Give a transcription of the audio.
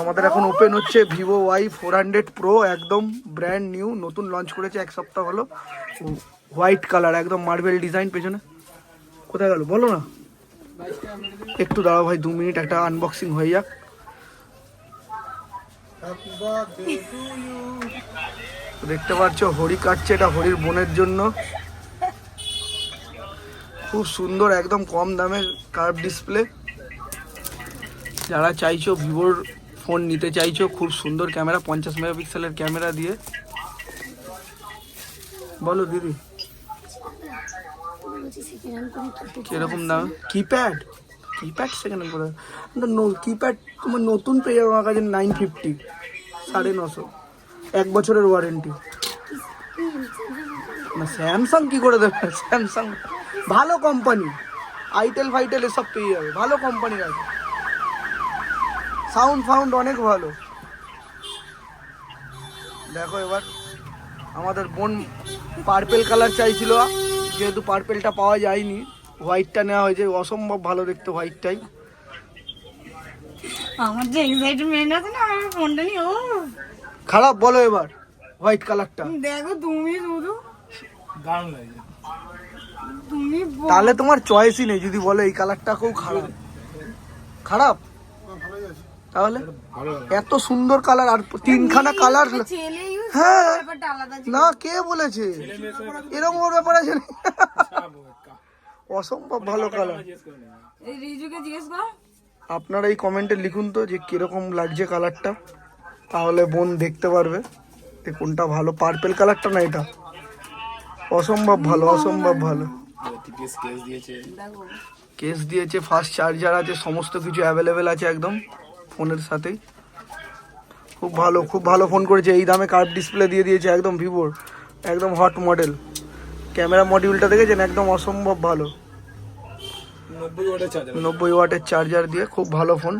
আমাদের এখন ওপেন হচ্ছে Vivo Y four hundred pro একদম ব্র্যান্ড নিউ নতুন লঞ্চ করেছে, এক সপ্তাহ হলো। হোয়াইট কালার একদম মার্বেল ডিজাইন পেছনে। কোথায় গেল? বলো না। একটু দাঁড়াও ভাই, দু মিনিট একটা আনবক্সিং হয়ে যাক। দেখতে পাচ্ছ, হরি কাটছে এটা হরির বোনের জন্য। খুব সুন্দর, একদম কম দামে কার্ভ ডিসপ্লে যারা চাইছো ভিভোর ফোন নিতে চাইছো খুব সুন্দর ক্যামেরা পঞ্চাশ মেগাপিক্সেলের ক্যামেরা দিয়ে। বলো দিদি। কীরকম দাম? কিপ্যাড কিপ্যাড সেকেন্ড হ্যান্ড করে কিপ্যাড তোমার নতুন পেয়ে যাব আমার কাছে নাইন ফিফটি সাড়ে নশো। এক বছরের ওয়ারেন্টি না স্যামসাং কী করে দেবে? স্যামসাং ভালো কোম্পানি আইটেল ফাইটেল এসব পেয়ে যাবে ভালো কোম্পানির আছে। সাউন্ড ফাউন্ড অনেক ভালো। দেখো এবার আমাদের বোন পার্পেল কালার চাইছিল। যেহেতু পার্পেলটা পাওয়া যায়নি হোয়াইটটা নেওয়া হয়েছে। অসম্ভব ভালো দেখতে হোয়াইটটাই আমার যে এক্সাইটমেন্ট আছে না আমার ফোনটা নিয়ে ও। খারাপ বলো এবার হোয়াইট কালারটা দেখো তুমি শুধু। দারুণ লাগছে। তুমি তাহলে তোমার চয়েসই নেই যদি বলো এই কালারটা খুব খারাপ। খারাপ? তাহলে? এত সুন্দর কালার আর তিনখানা কালার হ্যাঁ না কে বলেছে? এরকম ওর ব্যাপার আছে অসম্ভব ভালো কালার এই রিজুকে জিজ্ঞেস কর। আপনারা এই কমেন্টে লিখুন তো যে কীরকম লাগছে কালারটা তাহলে বোন দেখতে পারবে যে কোনটা ভালো। পার্পেল কালারটা না এটা? অসম্ভব ভালো অসম্ভব ভালো। কেস দিয়েছে। দেখো। কেস দিয়েছে ফাস্ট চার্জার আছে সমস্ত কিছু অ্যাভেলেবেল আছে একদম। ফোনের সাথেই। খুব ভালো খুব ভালো ফোন করেছে। এই দামে কার্ভ ডিসপ্লে দিয়ে দিয়েছে একদম ভিভোর একদম হট মডেল ক্যামেরা মডিউলটা দেখেছেন? একদম অসম্ভব ভালো। নব্বই ওয়াটের চার্জার নব্বই ওয়াটের চার্জার দিয়ে খুব ভালো ফোন।